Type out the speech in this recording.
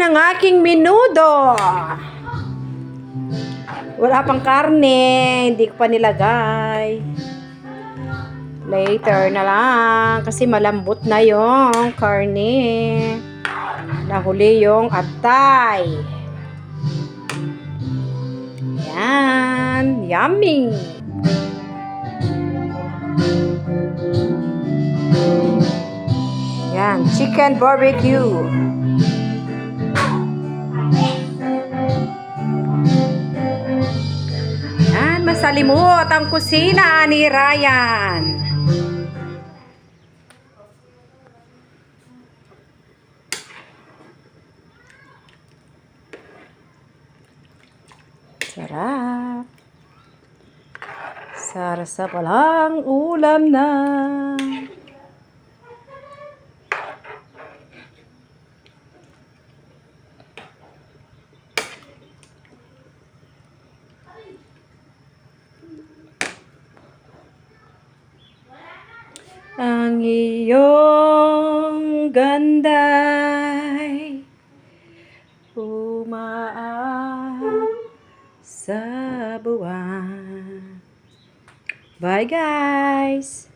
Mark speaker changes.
Speaker 1: ang aking minudo. Wala pang karne, hindi ko pa nilagay. Later na lang kasi malambot na yung karne. Nahuli yung atay. Yan, yummy. Yan, chicken barbecue. Masalimot ang kusina ni Ryan. Sarap. Sarsa palang ulam na. Ang iyong ganday umaak sa buwan. Bye guys!